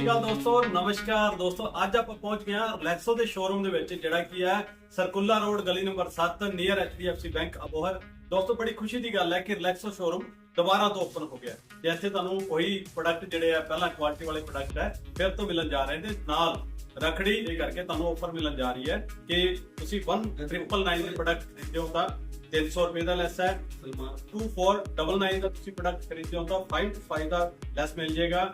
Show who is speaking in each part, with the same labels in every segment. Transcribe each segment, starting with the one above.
Speaker 1: ਸ਼੍ਰੀ ਅਕਾਲ ਦੋਸਤੋ ਨਮਸਕਾਰ ਦੋਸਤੋ ਅੱਜ ਆਪਾਂ ਪਹੁੰਚ ਗਏ ਹਾਂ ਰਿਲੈਕਸੋ ਦੇ ਸ਼ੋਰੂਮ ਦੇ ਵਿੱਚ ਜਿਹੜਾ ਕੀ ਹੈ ਸਰਕੁਲਾ ਰੋਡ ਗਲੀ number 7 near HDFC bank Abohar. ਦੋਸਤੋ ਬੜੀ ਖੁਸ਼ੀ ਦੀ ਗੱਲ ਹੈ ਕਿ ਰਿਲੈਕਸੋ ਸ਼ੋਰੂਮ ਦੁਬਾਰਾ ਤੋਂ ਓਪਨ ਹੋ ਗਿਆ ਤੇ ਇੱਥੇ ਤੁਹਾਨੂੰ ਉਹੀ ਪ੍ਰੋਡਕਟ ਜਿਹੜੇ ਆ ਪਹਿਲਾਂ ਕੁਆਲਿਟੀ ਵਾਲੇ ਪ੍ਰੋਡਕਟ ਹੈ ਫਿਰ ਤੋਂ ਮਿਲਣ ਜਾ ਰਹੇ ਨੇ। ਨਾਲ ਰਖੜੀ ਦੇ ਕਰਕੇ ਤੁਹਾਨੂੰ ਆਫਰ ਮਿਲਣ ਜਾ ਰਹੀ ਹੈ ਕਿ ਤੁਸੀਂ 1999 ਦੇ ਪ੍ਰੋਡਕਟ ਖਰੀਦਦੇ ਹੋ ਤਾਂ 300 ਰੁਪਏ ਦਾ ਲੈਸ ਹੈ। 2499 ਦਾ ਤੁਸੀਂ ਪ੍ਰੋਡਕਟ ਖਰੀਦਦੇ ਹੋ ਤਾਂ 5 ਦਾ ਲੈਸ ਮਿਲ ਜਾਏਗਾ।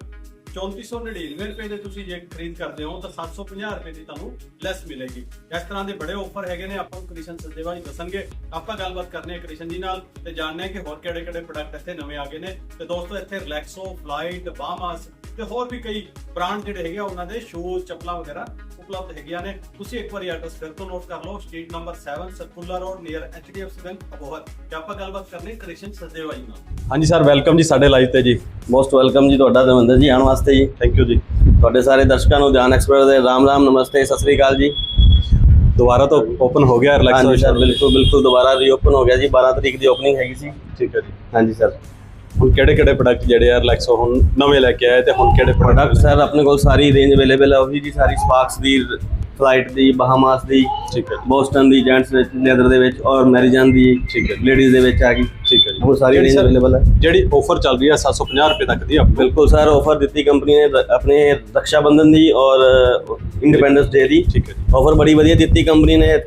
Speaker 1: 3499 ਰੁਪਏ ਦੇ ਤੁਸੀਂ ਜੇ ਖਰੀਦ ਕਰਦੇ ਹੋ, ਤਾਂ 750 ਰੁਪਏ ਦੀ ਤੁਹਾਨੂੰ ਲੈਸ ਮਿਲੇਗੀ। ਇਸ ਤਰ੍ਹਾਂ ਦੇ ਬੜੇ ਆਫਰ ਹੈਗੇ ਨੇ, ਆਪਾਂ ਨੂੰ ਕ੍ਰਿਸ਼ਨ ਸਦੇਵਾ ਜੀ ਦੱਸਣਗੇ। ਆਪਾਂ ਗੱਲਬਾਤ ਕਰਨੇ ਹੈ ਕ੍ਰਿਸ਼ਨ ਜੀ ਨਾਲ ਤੇ ਜਾਣਦੇ ਹਾਂ ਕਿ ਹੋਰ ਕਿਹੜੇ ਕਿਹੜੇ ਪ੍ਰੋਡਕਟ ਇੱਥੇ ਨਵੇਂ ਆ ਗਏ ਨੇ। ਤੇ ਦੋਸਤੋ, ਇੱਥੇ ਰਿਲੈਕਸੋ ਫਲਾਈਟ ਬਾਮਾਸ ਤੇ ਹੋਰ ਵੀ ਕਈ ਬ੍ਰਾਂਡ ਜਿਹੜੇ ਹੈਗੇ ਆ ਉਹਨਾਂ ਦੇ ਸ਼ੂਜ਼ ਚੱਪਲਾਂ ਵਗੈਰਾ ਉਪਲਬਧ ਹੈਗੀਆਂ ਨੇ। ਤੁਸੀਂ ਇੱਕ ਵਾਰੀ ਐਡਰੈਸ ਫਿਰ ਤੋਂ ਨੋਟ ਕਰ ਲਓ street number 7 circular road near HDFC bank Abohar ਤੇ ਆਪਾਂ ਗੱਲਬਾਤ ਕਰਨੀ ਹੈ ਕ੍ਰਿਸ਼ਨ ਸਦੇਵਾ ਜੀ ਨਾਲ।
Speaker 2: ਹਾਂਜੀ ਸਰ ਵੈਲਕਮ ਜੀ ਸਾਡੇ ਲਾਈਵ ਤੇ ਜੀ।
Speaker 3: ਮੋਸਟ ਵੈਲਕਮ ਜੀ ਤੁਹਾਡਾ ਦਵਿੰਦਰ ਜੀ ਆਉਣ ਵਾਸਤੇ ਜੀ।
Speaker 2: ਥੈਂਕ ਯੂ ਜੀ।
Speaker 3: ਤੁਹਾਡੇ ਸਾਰੇ ਦਰਸ਼ਕਾਂ ਨੂੰ ਜਾਨ ਐਕਸਪਰਟ ਦੇ ਰਾਮ ਰਾਮ ਨਮਸਤੇ ਸਤਿ ਸ੍ਰੀ ਅਕਾਲ ਜੀ।
Speaker 2: ਦੁਬਾਰਾ ਤੋਂ ਓਪਨ ਹੋ ਗਿਆ ਰਿਲੈਕਸੋ
Speaker 3: ਹਾਂਜੀ ਸਰ ਬਿਲਕੁਲ ਬਿਲਕੁਲ ਦੁਬਾਰਾ ਰੀਓਪਨ ਹੋ ਗਿਆ ਜੀ। 12 ਤਰੀਕ ਦੀ ਓਪਨਿੰਗ ਹੈਗੀ ਸੀ।
Speaker 2: ਠੀਕ ਹੈ ਜੀ।
Speaker 3: ਹਾਂਜੀ ਸਰ
Speaker 2: ਹੁਣ ਕਿਹੜੇ ਕਿਹੜੇ ਪ੍ਰੋਡਕਟ ਜਿਹੜੇ ਆ ਰਿਲੈਕਸੋ ਹੁਣ ਨਵੇਂ ਲੈ ਕੇ ਆਏ ਤੇ ਹੁਣ ਕਿਹੜੇ
Speaker 3: ਪ੍ਰੋਡਕਟ ਸਰ ਆਪਣੇ ਕੋਲ ਸਾਰੀ ਰੇਂਜ ਅਵੇਲੇਬਲ ਹੈ ਉਹੀ ਜੀ ਸਾਰੀ ਸਪਾਰਕਸ ਦੀ ਫਲਾਈਟ ਦੀ ਬਹਾਮਾਸ ਦੀ
Speaker 2: ਠੀਕ ਹੈ
Speaker 3: ਬੋਸਟਨ ਦੀ ਜੈਂਟਸ ਵਿੱਚ ਲੈਦਰ ਦੇ ਵਿੱਚ ਔਰ ਮੈਰੀਜਨ ਦੀ
Speaker 2: ਠੀਕ ਹੈ।
Speaker 3: ਲੇਡੀਜ਼ ਦੇ ਵਿੱਚ ਆ ਗਈ।
Speaker 2: ਠੀਕ ਹੈ ਜੀ।
Speaker 3: ਉਹ ਸਾਰੀ ਰੇਂਜ ਅਵੇਲੇਬਲ ਹੈ
Speaker 2: ਜਿਹੜੀ ਆਫਰ ਚੱਲ ਰਹੀ ਹੈ 750 ਰੁਪਏ ਤੱਕ ਦੀ
Speaker 3: ਬਿਲਕੁਲ ਸਰ ਆਫਰ ਦਿੱਤੀ ਕੰਪਨੀ ਨੇ ਆਪਣੇ ਰਕਸ਼ਾ ਬੰਧਨ ਦੀ ਔਰ ਇੰਡੀਪੈਂਡੈਂਸ ਡੇ ਦੀ।
Speaker 2: ਠੀਕ ਹੈ ਜੀ।
Speaker 3: ਆਫਰ ਬੜੀ ਵਧੀਆ ਦਿੱਤੀ ਕੰਪਨੀ ਨੇ
Speaker 2: ਹੈ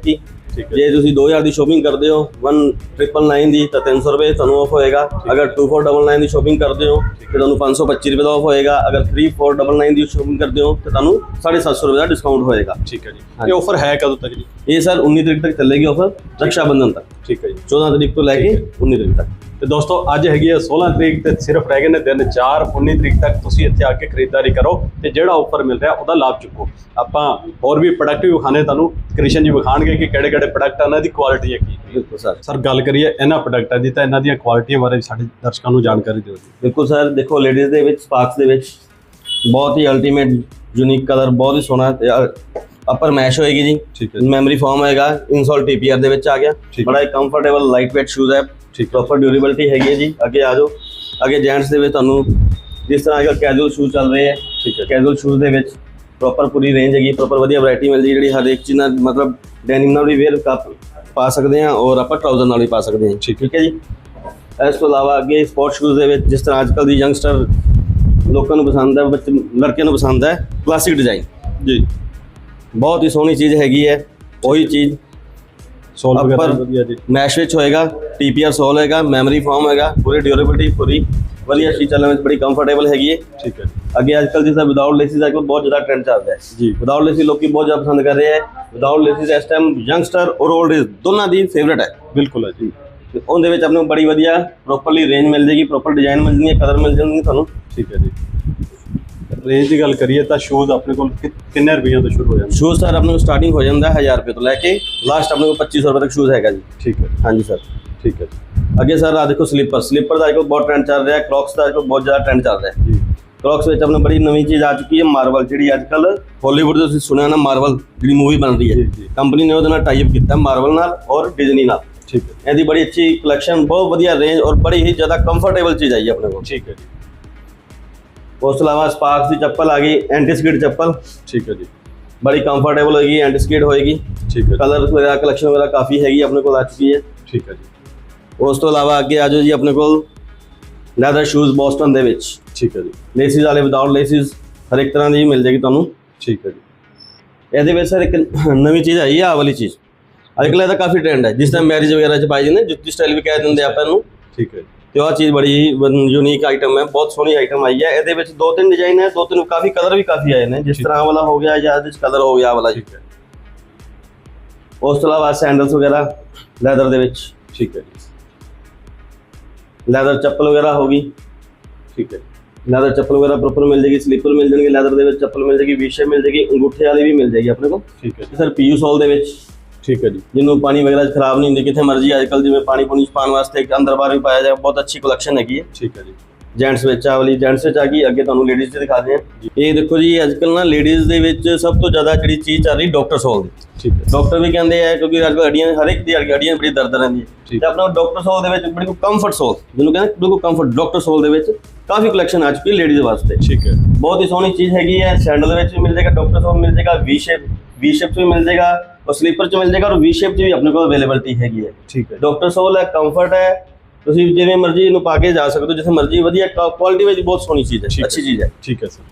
Speaker 3: ਜੇ ਤੁਸੀਂ 2000 ਦੀ ਸ਼ੋਪਿੰਗ ਕਰਦੇ ਹੋ 1999 ਦੀ ਤਾਂ 300 ਰੁਪਏ ਤੁਹਾਨੂੰ ਆਫ ਹੋਏਗਾ। ਅਗਰ 2499 ਦੀ ਸ਼ੋਪਿੰਗ ਕਰਦੇ ਹੋ ਤੇ ਤੁਹਾਨੂੰ 525 ਰੁਪਏ ਦਾ ਆਫ ਹੋਏਗਾ। ਅਗਰ 3499 ਦੀ ਸ਼ੋਪਿੰਗ ਕਰਦੇ ਹੋ ਤੇ ਤੁਹਾਨੂੰ 750 ਰੁਪਏ ਦਾ ਡਿਸਕਾਊਂਟ ਹੋਏਗਾ।
Speaker 2: ਠੀਕ ਹੈ ਜੀ। ਇਹ ਆਫਰ ਹੈ ਕਦੋਂ ਤੱਕ ਜੀ?
Speaker 3: ਇਹ ਸਰ 19 ਤਰੀਕ ਤੱਕ ਚੱਲੇਗੀ ਆਫਰ ਰਕਸ਼ਾ ਬੰਧਨ ਤੱਕ।
Speaker 2: ਠੀਕ ਹੈ ਜੀ।
Speaker 3: 14 ਤਰੀਕ ਤੋਂ ਲੈ ਕੇ 19 ਤਰੀਕ ਤੱਕ।
Speaker 2: ਤੇ ਦੋਸਤੋ ਅੱਜ ਹੈਗੀ ਹੈ 16 ਤਰੀਕ ਤੇ ਸਿਰਫ ਰਹਿ ਗਏ ਨੇ ਦਿਨ 4 19 ਤਰੀਕ ਤੱਕ ਤੁਸੀਂ ਇੱਥੇ ਆ ਕੇ ਖਰੀਦਦਾਰੀ ਕਰੋ ਤੇ ਜਿਹੜਾ ਆਫਰ ਮਿਲ ਰਿਹਾ ਉਹਦਾ ਲਾਭ ਚੁੱਕੋ। ਆਪਾਂ ਹੋਰ ਵੀ ਪ੍ਰੋਡਕਟ ਵੀ ਵਿਖਾਣੇ ਤੁਹਾਨੂੰ। ਕ੍ਰਿਸ਼ਨ ਜੀ ਵਿਖਾਣਗੇ ਕਿ ਕਿਹੜੇ ਕਿਹੜੇ ਪ੍ਰੋਡਕਟ ਇਹਨਾਂ ਦੀ ਕੁਆਲਿਟੀ ਹੈ ਕੀ।
Speaker 3: ਬਿਲਕੁਲ ਸਰ।
Speaker 2: ਸਰ ਗੱਲ ਕਰੀਏ ਇਹਨਾਂ ਪ੍ਰੋਡਕਟਾਂ ਦੀ ਤਾਂ ਇਹਨਾਂ ਦੀਆਂ ਕੁਆਲਿਟੀਆਂ ਬਾਰੇ ਸਾਡੇ ਦਰਸ਼ਕਾਂ ਨੂੰ ਜਾਣਕਾਰੀ ਦਿਓ ਜੀ।
Speaker 3: ਬਿਲਕੁਲ ਸਰ ਦੇਖੋ ਲੇਡੀਜ਼ ਦੇ ਵਿੱਚ ਸਪਾਰਕਸ ਦੇ ਵਿੱਚ ਬਹੁਤ ਹੀ ਅਲਟੀਮੇਟ ਯੂਨੀਕ ਕਲਰ ਬਹੁਤ ਹੀ ਸੋਹਣਾ ਅਪਰ ਮੈਸ਼ ਹੋਏਗੀ ਜੀ। ਮੈਮਰੀ ਫਾਰਮ ਹੈਗਾ ਇਨਸੋਲ ਟੀਪੀਆਰ ਦੇ ਵਿੱਚ ਆ ਗਿਆ। ਬੜਾ ਹੀ ਕੰਫਰਟੇਬਲ ਲਾਈਟ ਵੇਟ ਸ਼ੂਜ਼ ਹੈ।
Speaker 2: ਠੀਕ
Speaker 3: ਪ੍ਰੋਪਰ ਡਿਊਰੇਬਿਲਟੀ ਹੈਗੀ ਹੈ ਜੀ। ਅੱਗੇ ਆ ਜਾਓ। ਅੱਗੇ ਜੈਂਟਸ ਦੇ ਵਿੱਚ ਤੁਹਾਨੂੰ ਜਿਸ ਤਰ੍ਹਾਂ ਅੱਜਕੱਲ ਕੈਜੂਅਲ ਸ਼ੂਜ਼ ਚੱਲ ਰਹੇ ਹੈ।
Speaker 2: ਠੀਕ ਹੈ।
Speaker 3: ਕੈਜੂਅਲ ਸ਼ੂਜ਼ ਦੇ ਵਿੱਚ ਪ੍ਰੋਪਰ ਪੂਰੀ ਰੇਂਜ ਹੈਗੀ ਪ੍ਰੋਪਰ ਵਧੀਆ ਵੈਰਾਈਟੀ ਮਿਲਦੀ ਜਿਹੜੀ ਹਰ ਇੱਕ ਚੀਜ਼ ਨਾਲ ਮਤਲਬ ਡੈਨਿਮ ਨਾਲ ਵੀ ਵੇਅਰ ਕੱਪ ਪਾ ਸਕਦੇ ਹਾਂ ਔਰ ਆਪਾਂ ਟਰਾਊਜ਼ਰ ਨਾਲ ਵੀ ਪਾ ਸਕਦੇ ਹਾਂ।
Speaker 2: ਠੀਕ
Speaker 3: ਠੀਕ ਹੈ ਜੀ। ਇਸ ਤੋਂ ਇਲਾਵਾ ਅੱਗੇ ਸਪੋਰਟ ਸ਼ੂਜ਼ ਦੇ ਵਿੱਚ ਜਿਸ ਤਰ੍ਹਾਂ ਅੱਜਕੱਲ ਦੀ ਯੰਗਸਟਰ ਲੋਕਾਂ ਨੂੰ ਪਸੰਦ ਹੈ ਬੱਚੇ ਲੜਕਿਆਂ ਨੂੰ ਪਸੰਦ ਹੈ। ਕਲਾਸਿਕ ਡਿਜ਼ਾਈਨ
Speaker 2: ਜੀ।
Speaker 3: ਬਹੁਤ ਹੀ ਸੋਹਣੀ ਚੀਜ਼ ਹੈਗੀ ਹੈ ਉਹੀ ਚੀਜ਼।
Speaker 2: ਸੋਲ ਵਗੈਰਾ
Speaker 3: Upper-
Speaker 2: ਵਧੀਆ ਜੀ।
Speaker 3: ਮੈਸ਼ ਵਿੱਚ ਹੋਏਗਾ ਟੀਪੀਆਰ ਸੋਲ ਹੋਏਗਾ ਮੈਮਰੀ ਫਾਰਮ ਹੋਏਗਾ ਪੂਰੀ ਡਿਊਰੇਬਿਲਟੀ ਪੂਰੀ ਵਧੀਆ ਚੀਜ਼ ਚੱਲਣ ਵਿੱਚ ਬੜੀ ਕੰਫਰਟੇਬਲ ਹੈਗੀ ਹੈ।
Speaker 2: ਠੀਕ ਹੈ।
Speaker 3: ਅੱਗੇ ਅੱਜਕੱਲ ਜਿਸ ਤਰ੍ਹਾਂ ਵਿਦਾਊਟ ਲੇਸਿਸ ਅੱਜ ਬਹੁਤ ਜ਼ਿਆਦਾ ਟ੍ਰੈਂਡ ਚੱਲਦਾ ਹੈ।
Speaker 2: ਜੀ।
Speaker 3: ਵਿਦਾਊਟ ਲੇਸਿਸ ਲੋਕੀ ਬਹੁਤ ਜ਼ਿਆਦਾ ਪਸੰਦ ਕਰ ਰਹੇ ਹੈ। ਵਿਦਾਊਟ ਲੇਸਿਸ ਇਸ ਟਾਈਮ ਯੰਗਸਟਰ ਔਰ 올ਡ ਏਜ ਦੋਨਾਂ ਦੀ ਫੇਵਰਟ ਹੈ।
Speaker 2: ਬਿਲਕੁਲ ਹੈ ਜੀ।
Speaker 3: ਉਹਦੇ ਵਿੱਚ ਆਪਣੇ ਨੂੰ ਬੜੀ ਵਧੀਆ ਪ੍ਰੋਪਰਲੀ ਰੇਂਜ ਮਿਲ ਜੇਗੀ ਪ੍ਰੋਪਰ ਡਿਜ਼ਾਈਨ ਮਿਲ ਜਾਣਗੇ ਕਲਰ ਮਿਲ ਜਾਣਗੇ ਤੁਹਾਨੂੰ।
Speaker 2: ਠੀਕ ਹੈ ਜੀ। ਰੇਂਜ ਦੀ ਗੱਲ ਕਰੀਏ ਤਾਂ ਸ਼ੂਜ਼ ਆਪਣੇ ਕੋਲ ਕਿ- ਕਿੰਨੇ ਰੁਪਈਆਂ ਤੋਂ ਸ਼ੁਰੂ ਹੋ ਜਾਂਦੇ?
Speaker 3: ਸ਼ੂਜ਼ ਸਰ ਆਪਣੇ ਨੂੰ ਸਟਾਰਟਿੰਗ ਹੋ ਜਾਂਦਾ ਹੈ 1000 ਰੁਪਏ ਤੋਂ ਲੈ ਕੇ ਲਾਸਟ ਆਪਣੇ ਕੋਲ 2500 ਰੁਪਏ ਤੱਕ ਸ਼ੂਜ਼ ਹੈਗਾ ਜੀ।
Speaker 2: ਠੀਕ ਹੈ।
Speaker 3: ਹਾਂਜੀ ਸਰ
Speaker 2: ਠੀਕ ਹੈ
Speaker 3: ਅੱਗੇ ਸਰ ਆ ਦੇਖੋ ਸਲੀਪਰ ਸਲੀਪਰ ਦਾ ਅੱਜਕੱਲ ਬਹੁਤ ਟ੍ਰੈਂਡ ਚੱਲ ਰਿਹਾ ਹੈ ਕ੍ਰੌਕਸ ਦਾ ਅੱਜਕੱਲ ਬਹੁਤ ਜ਼ਿਆਦਾ ਟ੍ਰੈਂਡ ਚੱਲ ਰਿਹਾ। ਹੈ
Speaker 2: ਜੀ।
Speaker 3: ਕ੍ਰੌਕਸ ਵਿੱਚ ਆਪਣੇ ਬੜੀ ਨਵੀਂ ਚੀਜ਼ ਆ ਚੁੱਕੀ ਹੈ ਮਾਰਵਲ ਜਿਹੜੀ ਅੱਜਕੱਲ ਹਾਲੀਵੁੱਡ ਦੇ ਤੁਸੀਂ ਸੁਣਿਆ ਨਾ ਮਾਰਵਲ ਜਿਹੜੀ ਮੂਵੀ ਬਣ ਰਹੀ
Speaker 2: ਜੀ,
Speaker 3: ਹੈ।
Speaker 2: ਜੀ।
Speaker 3: ਕੰਪਨੀ ਨੇ ਉਹਦੇ ਨਾਲ ਟਾਈ ਅਪ ਕੀਤਾ ਮਾਰਵਲ ਨਾਲ ਔਰ ਡਿਜ਼ਨੀ ਨਾਲ।
Speaker 2: ਠੀਕ ਹੈ।
Speaker 3: ਇਹਦੀ ਬੜੀ ਅੱਛੀ ਕਲੈਕਸ਼ਨ ਬਹੁਤ ਵਧੀਆ ਰੇਂਜ ਔਰ ਬੜੀ ਹੀ ਜ਼ਿਆਦਾ ਕੰਫਰਟੇਬਲ ਚੀਜ਼ ਆਈ ਹੈ ਆਪਣੇ ਕੋਲ।
Speaker 2: ਠੀਕ ਹੈ ਜੀ।
Speaker 3: ਉਸ ਤੋਂ ਇਲਾਵਾ ਸਪਾਰਕਸ ਦੀ ਚੱਪਲ ਆ ਗਈ ਐਂਟੀ ਸਕਿਡ ਚੱਪਲ।
Speaker 2: ਠੀਕ ਹੈ ਜੀ।
Speaker 3: ਬੜੀ ਕੰਫਰਟੇਬਲ ਹੋਏਗੀ ਐਂਟੀ ਸਕਿਡ ਹੋਏਗੀ।
Speaker 2: ਠੀਕ ਹੈ
Speaker 3: ਕਲਰ ਵਗੈਰਾ ਕਲੈਕਸ਼ਨ ਵਗੈਰਾ ਕਾਫੀ ਹੈਗੀ ਆਪਣੇ ਕੋਲ ਆ ਚੁੱਕੀ ਹੈ।
Speaker 2: ਠੀਕ ਹੈ ਜੀ।
Speaker 3: ਉਸ ਤੋਂ ਇਲਾਵਾ ਅੱਗੇ ਆ ਜਾਓ ਜੀ ਆਪਣੇ ਕੋਲ ਲੈਦਰ ਸ਼ੂਜ਼ ਬੋਸਟਨ ਦੇ ਵਿੱਚ।
Speaker 2: ਠੀਕ ਹੈ ਜੀ।
Speaker 3: ਲੇਸਿਸ ਵਾਲੇ ਵਿਦਾਊਟ ਲੇਸਿਸ ਹਰ ਇੱਕ ਤਰ੍ਹਾਂ ਦੀ ਮਿਲ ਜਾਏਗੀ ਤੁਹਾਨੂੰ।
Speaker 2: ਠੀਕ ਹੈ ਜੀ।
Speaker 3: ਇਹਦੇ ਵਿੱਚ ਸਰ ਇੱਕ ਨਵੀਂ ਚੀਜ਼ ਆਈ ਹੈ ਆਹ ਵਾਲੀ ਚੀਜ਼। ਅੱਜਕੱਲ੍ਹ ਇਹਦਾ ਕਾਫੀ ਟ੍ਰੈਂਡ ਹੈ। ਜਿਸ ਤਰ੍ਹਾਂ ਮੈਰਿਜ ਵਗੈਰਾ 'ਚ ਪਾਈ ਜਾਂਦੇ ਜੁੱਤੀ ਸਟਾਈਲ ਵੀ ਕਹਿ ਦਿੰਦੇ ਆਪਾਂ ਇਹਨੂੰ।
Speaker 2: ਠੀਕ ਹੈ ਜੀ।
Speaker 3: ਤੇ ਉਹ ਚੀਜ਼ ਬੜੀ ਯੂਨੀਕ ਆਈਟਮ ਹੈ ਬਹੁਤ ਸੋਹਣੀ ਆਈਟਮ ਆਈ ਹੈ। ਇਹਦੇ ਵਿੱਚ ਦੋ ਤਿੰਨ ਡਿਜ਼ਾਈਨ ਹੈ ਦੋ ਤਿੰਨ ਕਾਫੀ ਕਲਰ ਵੀ ਕਾਫੀ ਆਏ ਨੇ। ਜਿਸ। ਤਰ੍ਹਾਂ ਵਾਲਾ ਹੋ ਗਿਆ ਜਾਂ ਇਹਦੇ ਵਿੱਚ ਕਲਰ ਹੋ ਗਿਆ ਵਾਲਾ। ਜੀ
Speaker 2: ਠੀਕ ਹੈ।
Speaker 3: ਉਸ ਤੋਂ ਇਲਾਵਾ ਸੈਂਡਲਸ ਵਗੈਰਾ ਲੈਦਰ ਦੇ ਵਿੱਚ।
Speaker 2: ਠੀਕ ਹੈ।
Speaker 3: ਲੈਦਰ ਚੱਪਲ ਵਗੈਰਾ ਹੋ ਗਈ।
Speaker 2: ਠੀਕ ਹੈ।
Speaker 3: ਲੈਦਰ ਚੱਪਲ ਵਗੈਰਾ ਪ੍ਰੋਪਰ ਮਿਲ ਜੇਗੀ ਸਲੀਪਰ ਮਿਲ ਜਾਣਗੇ ਲੈਦਰ ਦੇ ਵਿੱਚ ਚੱਪਲ ਮਿਲ ਜੇਗੀ ਵਿਸ਼ੇ ਮਿਲ ਜੇਗੀ ਅੰਗੂਠੇ ਵਾਲੀ ਵੀ ਮਿਲ ਜੇਗੀ ਆਪਣੇ ਕੋਲ।
Speaker 2: ਠੀਕ ਹੈ।
Speaker 3: ਸਰ ਪੀਯੂ ਸੋਲ ਦੇ ਵਿੱਚ।
Speaker 2: ਠੀਕ ਹੈ ਜੀ।
Speaker 3: ਜਿਹਨੂੰ ਪਾਣੀ ਵਗੈਰਾ ਖਰਾਬ ਨਹੀਂ ਹੁੰਦੀ ਕਿੱਥੇ ਮਰਜ਼ੀ ਅੱਜਕੱਲ ਜਿਵੇਂ ਪਾਣੀ ਪੂਣੀ 'ਚ ਪਾਉਣ ਵਾਸਤੇ ਇੱਕ ਅੰਦਰ ਬਾਹਰ ਵੀ ਪਾਇਆ ਜਾਏ ਬਹੁਤ ਅੱਛੀ ਕਲੈਕਸ਼ਨ ਹੈਗੀ ਹੈ।
Speaker 2: ਠੀਕ ਹੈ ਜੀ।
Speaker 3: ਜੈਂਟਸ ਵਿੱਚ ਆ ਵਾਲੀ ਜੈਂਟਸ ਵਿੱਚ ਆ ਗਈ ਅੱਗੇ ਤੁਹਾਨੂੰ ਲੇਡੀਜ਼ ਚ ਦਿਖਾ ਦਿਆਂ। ਇਹ ਦੇਖੋ ਜੀ ਅੱਜ ਕੱਲ੍ਹ ਨਾ ਲੇਡੀਜ਼ ਦੇ ਵਿੱਚ ਸਭ ਤੋਂ ਜ਼ਿਆਦਾ ਜਿਹੜੀ ਚੀਜ਼ ਚੱਲ ਰਹੀ ਡਾਕਟਰ ਸੋਲ ਦੀ।
Speaker 2: ਠੀਕ ਹੈ।
Speaker 3: ਡਾਕਟਰ ਵੀ ਕਹਿੰਦੇ ਆ ਕਿਉਂਕਿ ਅੱਜ ਕੱਲ੍ਹ ਹੱਡੀਆਂ ਹਰ ਇੱਕ ਦੀ ਹੱਡੀਆਂ ਬੜੀ ਦਰਦ ਰਹਿੰਦੀ ਹੈ। ਤੇ ਆਪਣਾ ਡਾਕਟਰ ਸੋਲ ਦੇ ਵਿੱਚ ਬਿਲਕੁਲ ਕੰਫਰਟ ਸੋਲ ਜਿਹਨੂੰ ਕਹਿੰਦੇ ਬਿਲਕੁਲ ਕੰਫਰਟ ਡਾਕਟਰ ਸੋਲ ਦੇ ਵਿੱਚ ਕਾਫੀ ਕਲੈਕਸ਼ਨ ਆ ਚੁੱਕੀ ਲੇਡੀਜ਼ ਵਾਸਤੇ।
Speaker 2: ਠੀਕ ਹੈ।
Speaker 3: ਬਹੁਤ ਹੀ ਸੋਹਣੀ ਚੀਜ਼ ਹੈਗੀ ਹੈ ਸੈਂਡਲ ਦੇ ਵਿੱਚ ਵੀ ਮਿਲ ਜਾਏਗਾ ਡਾਕਟਰ ਸੋਲ ਮਿਲ ਜਾਏਗਾ ਵੀ ਸ਼ੇਪ ਵੀ ਸ਼ੇਪ ਵੀ ਮਿਲ ਜਾਏਗਾ। ਔਰ ਸਲੀਪਰ ਚ ਮਿਲ ਜਾਏਗਾ ਔਰ ਵੀ ਸ਼ੇਪ ਚ ਵੀ ਆਪਣੇ ਕੋਲ ਅਵੇਲੇਬਿਲਟੀ ਹੈਗੀ ਹੈ।
Speaker 2: ਠੀਕ ਹੈ
Speaker 3: ਡਾਕਟਰ ਸੋਲ ਹੈ ਕੰਫਰਟ ਹੈ। ਤੁਸੀਂ ਜਿਵੇਂ ਮਰਜ਼ੀ ਇਹਨੂੰ ਪਾ ਕੇ ਜਾ ਸਕਦੇ ਹੋ ਜਿੱਥੇ ਮਰਜ਼ੀ ਵਧੀਆ ਕੁਆਲਿਟੀ ਵਿੱਚ ਬਹੁਤ ਸੋਹਣੀ ਚੀਜ਼ ਹੈ। ਅੱਛੀ ਚੀਜ਼ ਹੈ।
Speaker 2: ਠੀਕ ਹੈ ਸਰ।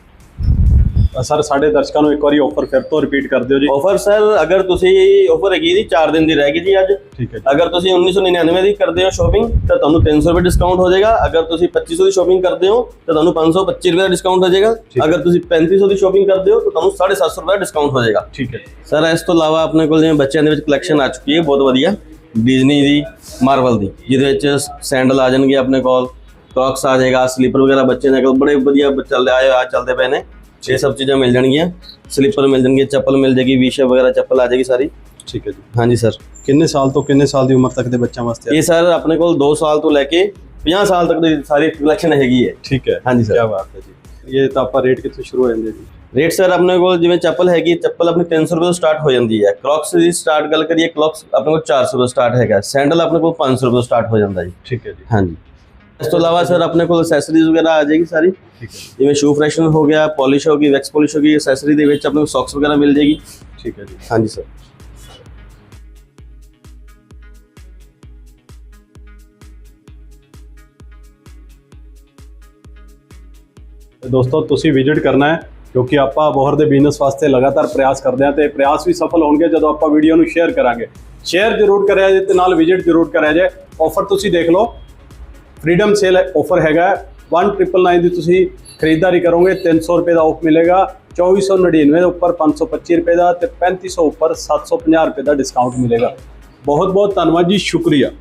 Speaker 2: ਸਰ ਸਾਡੇ ਦਰਸ਼ਕਾਂ ਨੂੰ ਇੱਕ ਵਾਰੀ ਆਫਰ ਫਿਰ ਤੋਂ ਰਿਪੀਟ ਕਰ ਦਿਓ ਜੀ।
Speaker 3: ਆਫਰ ਸਰ ਅਗਰ ਤੁਸੀਂ ਆਫਰ ਹੈਗੀ ਜੀ 4 ਦਿਨ ਦੀ ਰਹਿ ਗਈ ਜੀ ਅੱਜ।
Speaker 2: ਠੀਕ ਹੈ
Speaker 3: ਅਗਰ ਤੁਸੀਂ 1999 ਦੀ ਕਰਦੇ ਹੋ ਸ਼ੋਪਿੰਗ ਤਾਂ ਤੁਹਾਨੂੰ 300 ਰੁਪਏ ਡਿਸਕਾਊਂਟ ਹੋ ਜਾਏਗਾ। ਅਗਰ ਤੁਸੀਂ 2500 ਦੀ ਸ਼ੋਪਿੰਗ ਕਰਦੇ ਹੋ ਤਾਂ ਤੁਹਾਨੂੰ 525 ਰੁਪਏ ਦਾ ਡਿਸਕਾਊਂਟ ਹੋ ਜਾਏਗਾ। ਅਗਰ ਤੁਸੀਂ 3500 ਦੀ ਸ਼ੋਪਿੰਗ ਕਰਦੇ ਹੋ ਤਾਂ ਤੁਹਾਨੂੰ 750 ਰੁਪਏ ਦਾ ਡਿਸਕਾਊਂਟ ਹੋ ਜਾਏਗਾ।
Speaker 2: ਠੀਕ ਹੈ
Speaker 3: ਸਰ ਇਸ ਤੋਂ ਇਲਾਵਾ ਆਪਣੇ ਕੋਲ ਜਿਵੇਂ ਬੱਚਿਆਂ ਦੇ ਵਿੱਚ ਕਲੈਕਸ਼ਨ ਆ ਚੁੱਕੀ ਹੈ ਬਹੁਤ ਵਧੀਆ। ਡਿਜ਼ਨੀ ਦੀ ਮਾਰਵਲ ਦੀ ਜਿਹਦੇ ਵਿੱਚ ਸੈਂਡਲ ਆ ਜਾਣਗੇ ਆਪਣੇ ਕੋਲ। ਕ੍ਰੌਕਸ ਆ ਜਾਏਗਾ ਸਲੀਪਰ ਵਗੈਰਾ ਬੱਚੇ ਦੇ ਕੋਲ ਬੜੇ ਵਧੀਆ ਚੱਲਦੇ ਆਏ ਆ ਚੱਲਦੇ ਪਏ ਨੇ। ਇਹ ਸਭ ਚੀਜ਼ਾਂ ਮਿਲ ਜਾਣਗੀਆਂ। ਸਲੀਪਰ ਮਿਲ ਜਾਣਗੇ ਚੱਪਲ ਮਿਲ ਜਾਏਗੀ ਵੀਸ਼ੇ ਵਗੈਰਾ ਚੱਪਲ ਆ ਜਾਏਗੀ ਸਾਰੀ।
Speaker 2: ਠੀਕ ਹੈ ਜੀ।
Speaker 3: ਹਾਂਜੀ ਸਰ।
Speaker 2: ਕਿੰਨੇ ਸਾਲ ਤੋਂ ਕਿੰਨੇ ਸਾਲ ਦੀ ਉਮਰ ਤੱਕ ਦੇ ਬੱਚਿਆਂ ਵਾਸਤੇ
Speaker 3: ਇਹ ਸਰ ਆਪਣੇ ਕੋਲ 2 ਸਾਲ ਤੋਂ ਲੈ ਕੇ 50 ਸਾਲ ਤੱਕ ਦੀ ਸਾਰੀ ਕਲੈਕਸ਼ਨ ਹੈਗੀ ਹੈ।
Speaker 2: ਠੀਕ ਹੈ।
Speaker 3: ਹਾਂਜੀ ਸਰ।
Speaker 2: ਕੀ ਬਾਤ ਹੈ ਜੀ। ਇਹ ਤਾਂ ਆਪਾਂ ਰੇਟ ਕਿੱਥੇ ਸ਼ੁਰੂ ਹੋ ਜਾਂਦੇ ਜੀ?
Speaker 3: ਰੇਟ ਸਰ ਆਪਣੇ ਕੋਲ ਜਿਵੇਂ ਚੱਪਲ ਹੈਗੀ ਚੱਪਲ ਆਪਣੀ 300 ਰੁਪਏ ਤੋਂ ਸਟਾਰਟ ਹੋ ਜਾਂਦੀ ਹੈ। ਕ੍ਰੌਕਸ ਦੀ ਸਟਾਰਟ ਗੱਲ ਕਰੀਏ ਕ੍ਰੌਕਸ ਆਪਣੇ ਕੋਲ 400 ਰੁਪਏ ਸਟਾਰਟ ਹੈਗਾ। ਸੈਂਡਲ ਆਪਣੇ ਕੋਲ 500 ਰੁਪਏ ਤੋਂ ਸਟਾਰਟ ਹੋ ਜਾਂਦਾ ਜੀ।
Speaker 2: ਠੀਕ ਹੈ ਜੀ।
Speaker 3: ਹਾਂਜੀ। ਇਸ ਤੋਂ ਇਲਾਵਾ ਸਰ ਆਪਣੇ ਕੋਲ ਐਕਸੈਸਰੀਜ਼ ਵਗੈਰਾ ਆ ਜਾਏਗੀ ਸਾਰੀ। ਜਿਵੇਂ ਸ਼ੂ ਫਰੈਸ਼ਨਰ ਹੋ ਗਿਆ ਪਾਲਿਸ਼ ਹੋ ਗਈ ਵੈਕਸ ਪਾਲਿਸ਼ ਹੋ ਗਈ ਐਕਸੈਸਰੀ ਦੇ ਵਿੱਚ ਆਪਣੇ ਕੋਲ ਸੌਕਸ ਵਗੈਰਾ ਮਿਲ ਜਾਏਗੀ।
Speaker 2: ਠੀਕ ਹੈ ਜੀ।
Speaker 3: ਹਾਂਜੀ ਸਰ।
Speaker 2: ਦੋਸਤੋ ਤੁਸੀਂ ਵਿਜ਼ਿਟ ਕਰਨਾ ਹੈ ਕਿਉਂਕਿ ਆਪਾਂ ਬੋਹਰ ਦੇ ਬਿਜ਼ਨਸ ਵਾਸਤੇ ਲਗਾਤਾਰ ਪ੍ਰਯਾਸ ਕਰਦੇ ਹਾਂ ਤੇ ਪ੍ਰਯਾਸ ਵੀ ਸਫਲ ਹੋਣਗੇ ਜਦੋਂ ਆਪਾਂ ਵੀਡੀਓ ਨੂੰ ਸ਼ੇਅਰ ਕਰਾਂਗੇ। ਸ਼ੇਅਰ ਜ਼ਰੂਰ ਕਰਿਆ ਜੇ ਤੇ ਨਾਲ ਵਿਜ਼ਿਟ ਜ਼ਰੂਰ ਕਰਿਆ ਜੇ। ਆਫਰ ਤੁਸੀਂ ਦੇਖ ਲਓ। ਫ੍ਰੀडम ਸੇਲ ਆਫਰ ਹੈਗਾ 1999 ਦੀ ਤੁਸੀਂ ਖਰੀਦਦਾਰੀ ਕਰੋਗੇ 300 ਰੁਪਏ ਦਾ ਆਫ ਮਿਲੇਗਾ 2499 ਦੇ ਉੱਪਰ 525 ਰੁਪਏ ਦਾ ਤੇ 3500 ਉੱਪਰ 750 ਰੁਪਏ ਦਾ ਡਿਸਕਾਊਂਟ ਮਿਲੇਗਾ। ਬਹੁਤ ਬਹੁਤ ਧੰਨਵਾਦ ਜੀ, ਸ਼ੁਕਰੀਆ।